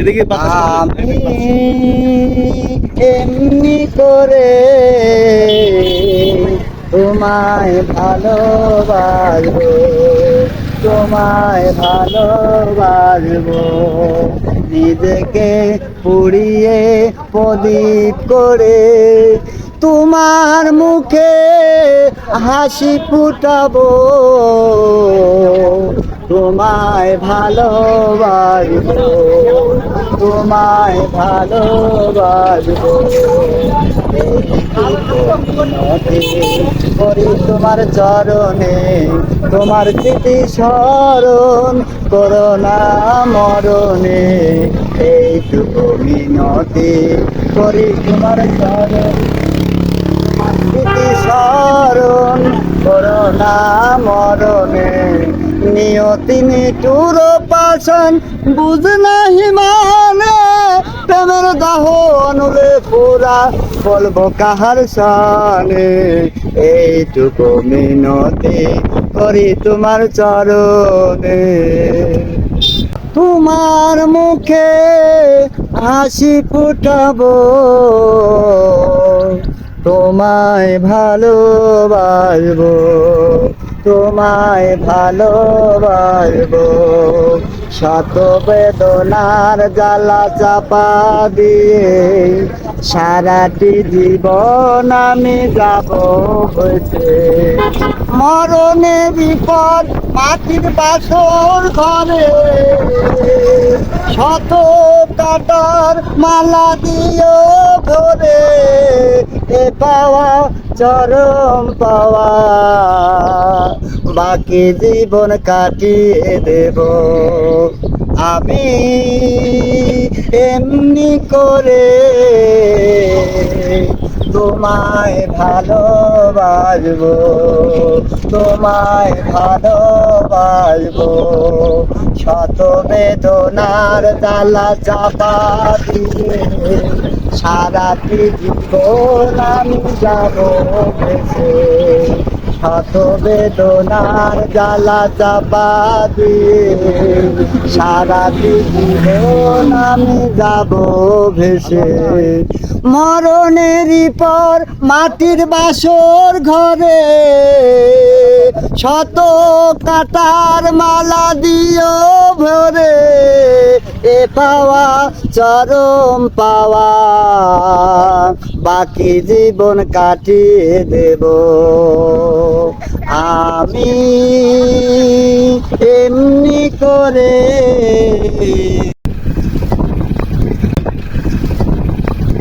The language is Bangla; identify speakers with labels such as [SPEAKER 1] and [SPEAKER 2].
[SPEAKER 1] এদিকে
[SPEAKER 2] আমি এমনি করে তোমায় ভালোবাসবো তোমায় ভালোবাসবো। নিজেকে পুড়িয়ে প্রদীপ করে তোমার মুখে হাসি ফুটাবো। তোমায় ভালোবাসবো তোমায় ভালোবাসবো। করি তোমার চরণে, তোমার স্মৃতি স্মরণ করোনা মরণে। এইটুকু মিনতি করি তোমার চরণে। স্মৃতি স্মরণ করোনা মরণে। নিয়তি নিটুর পাশন বুঝ নাহি মানে প্রেমের দাহ অনুলে পুরা। বলব কাহার সানে, এইটুকু মিনতি করি তোমার চরণে। তোমার মুখে হাসি ফুটাবো, তোমায় ভালোবাসবো। তোমায় ভালোবাসবো। শত বেদনার জ্বালা চাপা দিয়ে সারাটি জীবন আমি যাব হয়েছে মরণে বিপদ মাটির বাসর ঘরে। শত কাটার মালা দিও ধরে এ পাওয়া, চরম পাওয়া। বাকি জীবন কাটিয়ে দেব। আমি এমনি করে তোমায় ভালোবাসবো তোমায় ভালোবাসবো। শত বেদনার জ্বালা চাপা দিয়ে সারাটি জীবন আমি যাব শত বেদনার জ্বালা চাপা দিয়ে সারাটি জীবন আমি যাব ভেসে। মরণেরই পর মাটির বাসর ঘরে শত কাটার মালা দিও ভরে। এ পাওয়া চরম পাওয়া, বাকি জীবন কাটিয়ে দেব। আমি এমনি করে